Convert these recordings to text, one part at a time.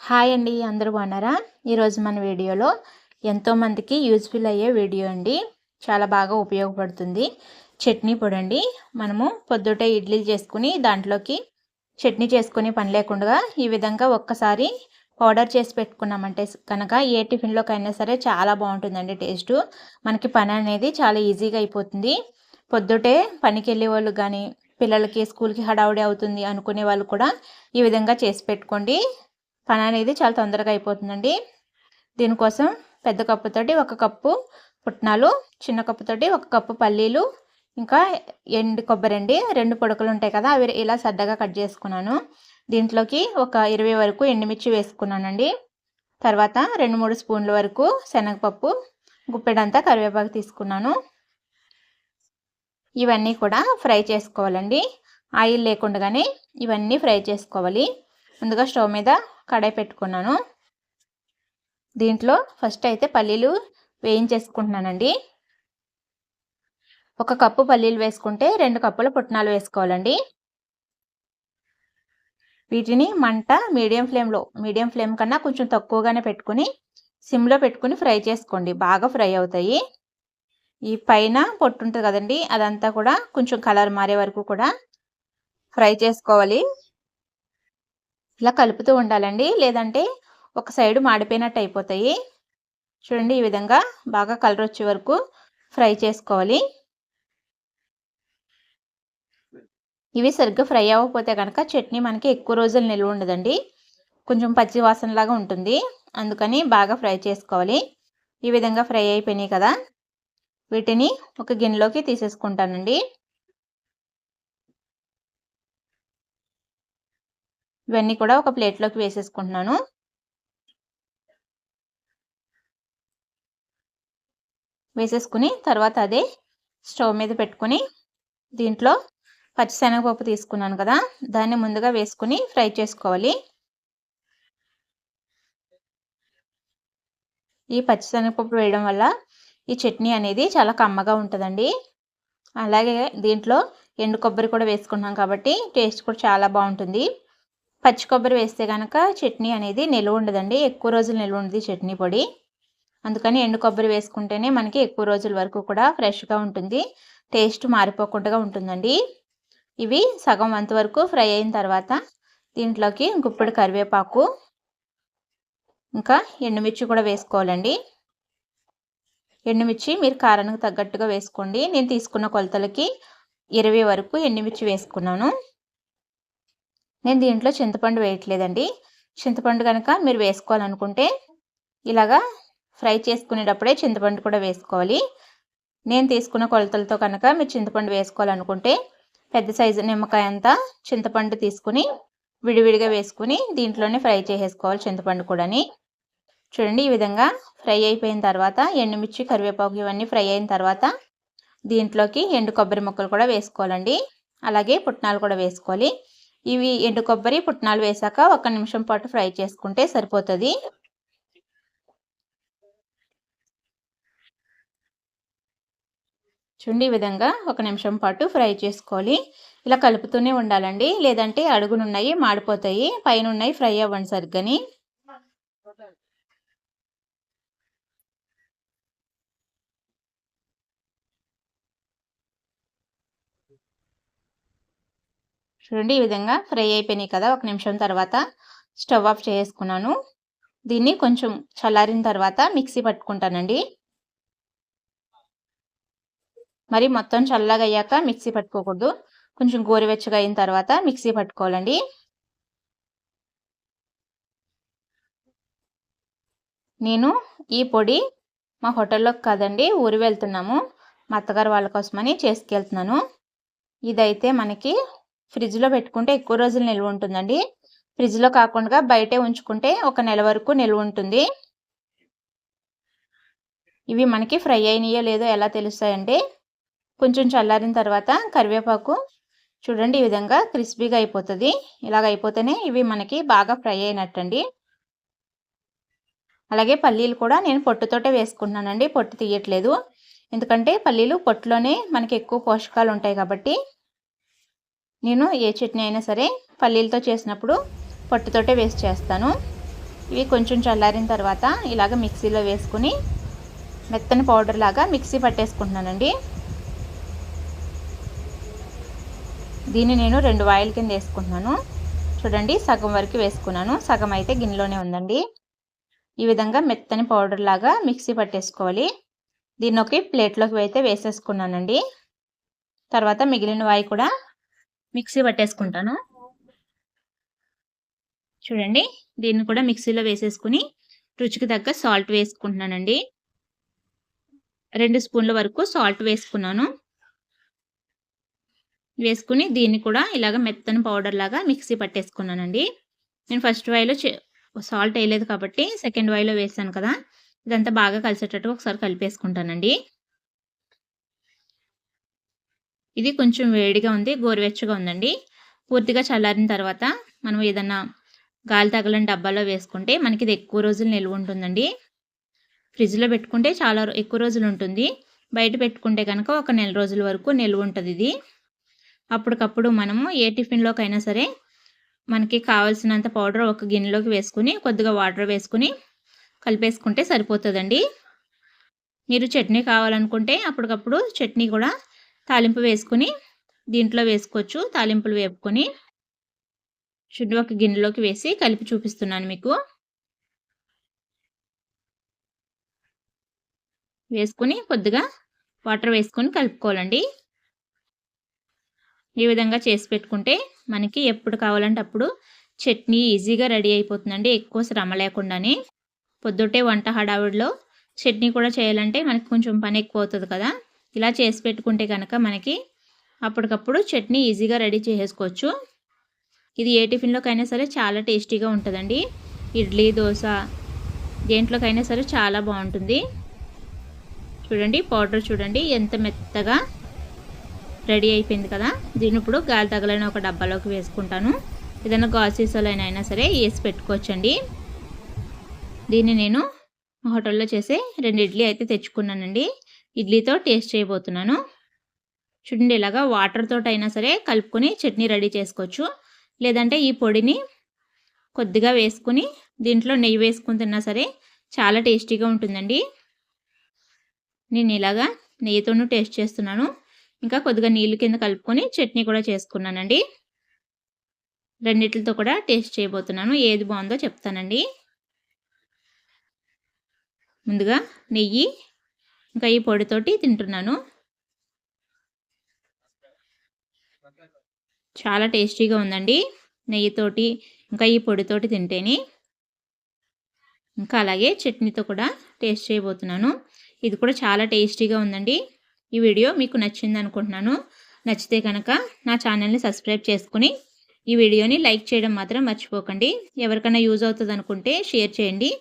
Hi అండి అందరూ బాగున్నారా? ఈరోజు మన వీడియోలో ఎంతోమందికి యూజ్ఫుల్ అయ్యే వీడియో అండి. చాలా బాగా ఉపయోగపడుతుంది. చట్నీ పొడండి. మనము పొద్దుటే ఇడ్లీలు చేసుకుని దాంట్లోకి చట్నీ చేసుకుని పని లేకుండా ఈ విధంగా ఒక్కసారి పౌడర్ చేసి పెట్టుకున్నామంటే కనుక ఏ టిఫిన్లోకైనా సరే చాలా బాగుంటుందండి టేస్ట్. మనకి పని అనేది చాలా ఈజీగా అయిపోతుంది. పొద్దుటే పనికి వెళ్ళే వాళ్ళు కానీ పిల్లలకి స్కూల్కి హడావుడి అవుతుంది అనుకునే వాళ్ళు కూడా ఈ విధంగా చేసి పెట్టుకోండి. పని అనేది చాలా తొందరగా అయిపోతుందండి. దీనికోసం పెద్ద కప్పుతోటి ఒక కప్పు పుట్నాలు చిన్న కప్పుతోటి ఒక కప్పు పల్లీలు ఇంకా ఎండు కొబ్బరి అండి. రెండు పొడకలు ఉంటాయి కదా అవి ఇలా సద్దగా కట్ చేసుకున్నాను. దీంట్లోకి ఒక ఇరవై వరకు ఎండుమిర్చి వేసుకున్నానండి. తర్వాత రెండు మూడు స్పూన్ల వరకు శనగపప్పు గుప్పెడంతా కరివేపాకు తీసుకున్నాను. ఇవన్నీ కూడా ఫ్రై చేసుకోవాలండి. ఆయిల్ లేకుండానే ఇవన్నీ ఫ్రై చేసుకోవాలి. ముందుగా స్టవ్ మీద కడాయి పెట్టుకున్నాను. దీంట్లో ఫస్ట్ అయితే పల్లీలు వేయించేసుకుంటున్నానండి. ఒక కప్పు పల్లీలు వేసుకుంటే రెండు కప్పుల పుట్నాలు వేసుకోవాలండి. వీటిని మంట మీడియం ఫ్లేమ్లో మీడియం ఫ్లేమ్ కన్నా కొంచెం తక్కువగానే పెట్టుకుని సిమ్లో పెట్టుకుని ఫ్రై చేసుకోండి. బాగా ఫ్రై అవుతాయి. ఈ పైన పొట్టు ఉంటుంది కదండి అదంతా కూడా కొంచెం కలర్ మారే వరకు కూడా ఫ్రై చేసుకోవాలి. ఇలా కలుపుతూ ఉండాలండి. లేదంటే ఒక సైడు మాడిపోయినట్టు అయిపోతాయి. చూడండి ఈ విధంగా బాగా కలర్ వచ్చే వరకు ఫ్రై చేసుకోవాలి. ఇవి సరిగ్గా ఫ్రై అవ్వకపోతే కనుక చట్నీ మనకి ఎక్కువ రోజులు నిల్వ ఉండదండి. కొంచెం పచ్చి వాసనలాగా ఉంటుంది. అందుకని బాగా ఫ్రై చేసుకోవాలి. ఈ విధంగా ఫ్రై అయిపోయినాయి కదా. వీటిని ఒక గిన్నెలోకి తీసేసుకుంటానండి. ఇవన్నీ కూడా ఒక ప్లేట్లోకి వేసేసుకుంటున్నాను. వేసేసుకుని తర్వాత అదే స్టవ్ మీద పెట్టుకుని దీంట్లో పచ్చిశనగపప్పు తీసుకున్నాను కదా దాన్ని ముందుగా వేసుకుని ఫ్రై చేసుకోవాలి. ఈ పచ్చిశనగపప్పు వేయడం వల్ల ఈ చట్నీ అనేది చాలా కమ్మగా ఉంటుందండి. అలాగే దీంట్లో ఎండు కొబ్బరి కూడా వేసుకున్నాం కాబట్టి టేస్ట్ కూడా చాలా బాగుంటుంది. పచ్చి కొబ్బరి వేస్తే కనుక చట్నీ అనేది నిల్వ ఉండదండి. ఎక్కువ రోజులు నిల్వ ఉండదు చట్నీ పొడి. అందుకని ఎండు కొబ్బరి వేసుకుంటేనే మనకి ఎక్కువ రోజుల వరకు కూడా ఫ్రెష్గా ఉంటుంది. టేస్ట్ మారిపోకుండా ఉంటుందండి. ఇవి సగం వంతు వరకు ఫ్రై అయిన తర్వాత దీంట్లోకి గుప్పెడు కరివేపాకు ఇంకా ఎండుమిర్చి కూడా వేసుకోవాలండి. ఎండుమిర్చి మీరు కారానికి తగ్గట్టుగా వేసుకోండి. నేను తీసుకున్న కొలతలకి ఇరవై వరకు ఎండుమిర్చి వేసుకున్నాను. నేను దీంట్లో చింతపండు వేయట్లేదండి. చింతపండు కనుక మీరు వేసుకోవాలనుకుంటే ఇలాగా ఫ్రై చేసుకునేటప్పుడే చింతపండు కూడా వేసుకోవాలి. నేను తీసుకున్న కొలతలతో కనుక మీరు చింతపండు వేసుకోవాలనుకుంటే పెద్ద సైజు నిమ్మకాయ అంతా చింతపండు తీసుకుని విడివిడిగా వేసుకుని దీంట్లోనే ఫ్రై చేసేసుకోవాలి చింతపండు కూడాని. చూడండి ఈ విధంగా ఫ్రై అయిపోయిన తర్వాత ఎండుమిర్చి కరివేపాకు ఇవన్నీ ఫ్రై అయిన తర్వాత దీంట్లోకి ఎండు కొబ్బరి ముక్కలు కూడా వేసుకోవాలండి. అలాగే పుట్నాలు కూడా వేసుకోవాలి. ఇవి ఎండు కొబ్బరి పుట్నాలు వేసాక ఒక నిమిషం పాటు ఫ్రై చేసుకుంటే సరిపోతుంది. చూడండి ఈ విధంగా ఒక నిమిషం పాటు ఫ్రై చేసుకోవాలి. ఇలా కలుపుతూనే ఉండాలండి. లేదంటే అడుగునున్నాయి మాడిపోతాయి. పైన ఉన్నాయి ఫ్రై అవ్వండి సరిగ్గాని. చూడండి ఈ విధంగా ఫ్రై అయిపోయినాయి కదా ఒక నిమిషం తర్వాత స్టవ్ ఆఫ్ చేసుకున్నాను. దీన్ని కొంచెం చల్లారిన తర్వాత మిక్సీ పట్టుకుంటానండి. మరి మొత్తం చల్లగా అయ్యాక మిక్సీ పట్టుకోకూడదు. కొంచెం గోరువెచ్చగా అయిన తర్వాత మిక్సీ పట్టుకోవాలండి. నేను ఈ పొడి మా హోటల్లోకి కాదండి ఊరు వెళ్తున్నాము. మా అత్తగారు వాళ్ళ కోసమని చేసుకెళ్తున్నాను. ఇదైతే మనకి ఫ్రిడ్జ్లో పెట్టుకుంటే ఎక్కువ రోజులు నిల్వ ఉంటుందండి. ఫ్రిడ్జ్లో కాకుండా బయటే ఉంచుకుంటే ఒక నెల వరకు నిల్వ ఉంటుంది. ఇవి మనకి ఫ్రై అయినాయో లేదో ఎలా తెలుస్తాయంటే కొంచెం చల్లారిన తర్వాత కరివేపాకు చూడండి ఈ విధంగా క్రిస్పీగా అయిపోతుంది. ఇలాగ అయిపోతేనే ఇవి మనకి బాగా ఫ్రై అయినట్టండి. అలాగే పల్లీలు కూడా నేను పొట్టుతోటే వేసుకుంటున్నానండి పొట్టు తీయట్లేదు. ఎందుకంటే పల్లీలు పొట్టులోనే మనకి ఎక్కువ పోషకాలు ఉంటాయి కాబట్టి నేను ఏ చట్నీ అయినా సరే పల్లీలతో చేసినప్పుడు పొట్టుతోటే వేస్ట్ చేస్తాను. ఇవి కొంచెం చల్లారిన తర్వాత ఇలాగ మిక్సీలో వేసుకుని మెత్తని పౌడర్ లాగా మిక్సీ పట్టేసుకుంటున్నానండి. దీన్ని నేను రెండు వాయిల్ కింద వేసుకుంటున్నాను. చూడండి సగం వరకు వేసుకున్నాను. సగం అయితే గిన్నెలోనే ఉందండి. ఈ విధంగా మెత్తని పౌడర్ లాగా మిక్సీ పట్టేసుకోవాలి. దీన్ని ఒక ప్లేట్లోకి అయితే వేసేసుకున్నానండి. తర్వాత మిగిలిన వాయి కూడా మిక్సీ పట్టేసుకుంటాను. చూడండి దీన్ని కూడా మిక్సీలో వేసేసుకుని రుచికి తగ్గ సాల్ట్ వేసుకుంటున్నానండి. రెండు స్పూన్ల వరకు సాల్ట్ వేసుకున్నాను. వేసుకుని దీన్ని కూడా ఇలాగ మెత్తని పౌడర్ లాగా మిక్సీ పట్టేసుకున్నానండి. నేను ఫస్ట్ వాయిలో సాల్ట్ వేయలేదు కాబట్టి సెకండ్ వాయిలో వేసాను కదా. ఇదంతా బాగా కలిసేటట్టు ఒకసారి కలిపేసుకుంటానండి. ఇది కొంచెం వేడిగా ఉంది గోరువెచ్చగా ఉందండి. పూర్తిగా చల్లారిన తర్వాత మనం ఏదన్నా గాలి తగలని డబ్బాలో వేసుకుంటే మనకి ఇది ఎక్కువ రోజులు నిల్వ ఉంటుందండి. ఫ్రిడ్జ్లో పెట్టుకుంటే చాలా ఎక్కువ రోజులు ఉంటుంది. బయట పెట్టుకుంటే కనుక ఒక నెల రోజుల వరకు నిల్వ ఉంటుంది ఇది. అప్పటికప్పుడు మనము ఏ టిఫిన్లోకైనా సరే మనకి కావాల్సినంత పౌడర్ ఒక గిన్నెలోకి వేసుకుని కొద్దిగా వాటర్ వేసుకుని కలిపేసుకుంటే సరిపోతుందండి. మీరు చట్నీ కావాలనుకుంటే అప్పటికప్పుడు చట్నీ కూడా తాలింపు వేసుకుని దీంట్లో వేసుకోవచ్చు. తాలింపులు వేపుకొని చుట్టూ ఒక గిన్నెలోకి వేసి కలిపి చూపిస్తున్నాను మీకు. వేసుకుని కొద్దిగా వాటర్ వేసుకొని కలుపుకోవాలండి. ఈ విధంగా చేసి పెట్టుకుంటే మనకి ఎప్పుడు కావాలంటే అప్పుడు చట్నీ ఈజీగా రెడీ అయిపోతుందండి. ఎక్కువ శ్రమ లేకుండానే. పొద్దుటే వంట హడావిడిలో చట్నీ కూడా చేయాలంటే మనకి కొంచెం పని ఎక్కువ అవుతుంది కదా. ఇలా చేసి పెట్టుకుంటే కనుక మనకి అప్పటికప్పుడు చట్నీ ఈజీగా రెడీ చేసేసుకోవచ్చు ఇది ఏ టిఫిన్లోకైనా సరే చాలా టేస్టీగా ఉంటుందండి. ఇడ్లీ దోశ దేంట్లోకైనా సరే చాలా బాగుంటుంది. చూడండి పౌడర్ చూడండి ఎంత మెత్తగా రెడీ అయిపోయింది కదా. దీన్ని ఇప్పుడు గాలి తగలని ఒక డబ్బాలోకి వేసుకుంటాను. ఏదైనా గాజు అయినా సరే వేసి పెట్టుకోవచ్చండి. దీన్ని నేను హోటల్లో చేసే రెండు ఇడ్లీ అయితే తెచ్చుకున్నానండి. ఇడ్లీతో టేస్ట్ చేయబోతున్నాను. చూడండి ఇలాగా వాటర్తో అయినా సరే కలుపుకొని చట్నీ రెడీ చేసుకోవచ్చు. లేదంటే ఈ పొడిని కొద్దిగా వేసుకుని దీంట్లో నెయ్యి వేసుకుని తిన్నా సరే చాలా టేస్టీగా ఉంటుందండి. నేను ఇలాగా నెయ్యితోనూ టేస్ట్ చేస్తున్నాను. ఇంకా కొద్దిగా నీళ్ళు కింద కలుపుకొని చట్నీ కూడా చేసుకున్నానండి. రెండిట్లతో కూడా టేస్ట్ చేయబోతున్నాను. ఏది బాగుందో చెప్తానండి. ముందుగా నెయ్యి ఇంకా ఈ పొడితోటి తింటున్నాను. చాలా టేస్టీగా ఉందండి నెయ్యితోటి ఇంకా ఈ పొడితోటి తింటేని. ఇంకా అలాగే చట్నీతో కూడా టేస్ట్ చేయబోతున్నాను. ఇది కూడా చాలా టేస్టీగా ఉందండి. ఈ వీడియో మీకు నచ్చింది అనుకుంటున్నాను. నచ్చితే కనుక నా ఛానల్ని సబ్స్క్రైబ్ చేసుకుని ఈ వీడియోని లైక్ చేయడం మాత్రం మర్చిపోకండి. ఎవరికైనా యూజ్ అవుతుంది అనుకుంటే షేర్ చేయండి.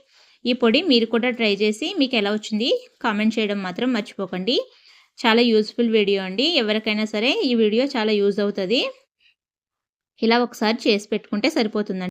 ఈ పొడి మీరు కూడా ట్రై చేసి మీకు ఎలా వచ్చింది కామెంట్ చేయడం మాత్రం మర్చిపోకండి. చాలా యూస్ఫుల్ వీడియో అండి. ఎవరికైనా సరే ఈ వీడియో చాలా యూజ్ అవుతుంది. ఇలా ఒకసారి చేసి పెట్టుకుంటే సరిపోతుందండి.